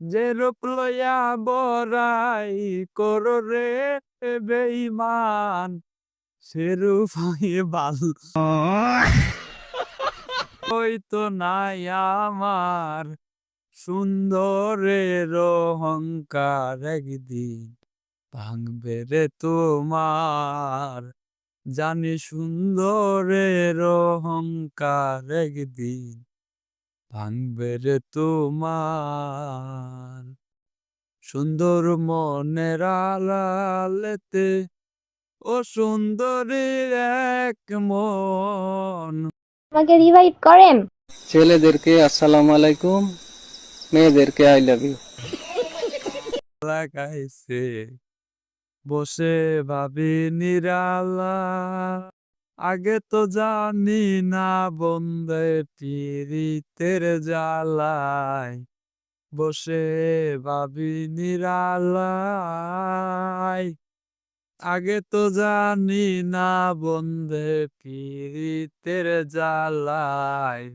যে রূপ লইয়া বরাই করো রে বেঈমান, সে রূপ ভালো। ওই তো নাই আমার সুন্দরের অহংকার একদিন ভাঙবে রে তোমার, জানি সুন্দরের অহংকার একদিন ভাঙবে রে তোমার সুন্দর মনের আলালেতে ও সুন্দরীর এক মন। আমাকে রিভাইভ করেন। ছেলেদেরকে আসসালামু আলাইকুম মেয়েদেরকে আই লাভ ইউ লাগাইছে বসে ভাবি নিরালা আগে তো জানি না বন্দে পীড়িতের জ্বালায়, বসে ভাবি নিরালায়। আগে তো জানি না বন্দে পীড়িতের জ্বালায়।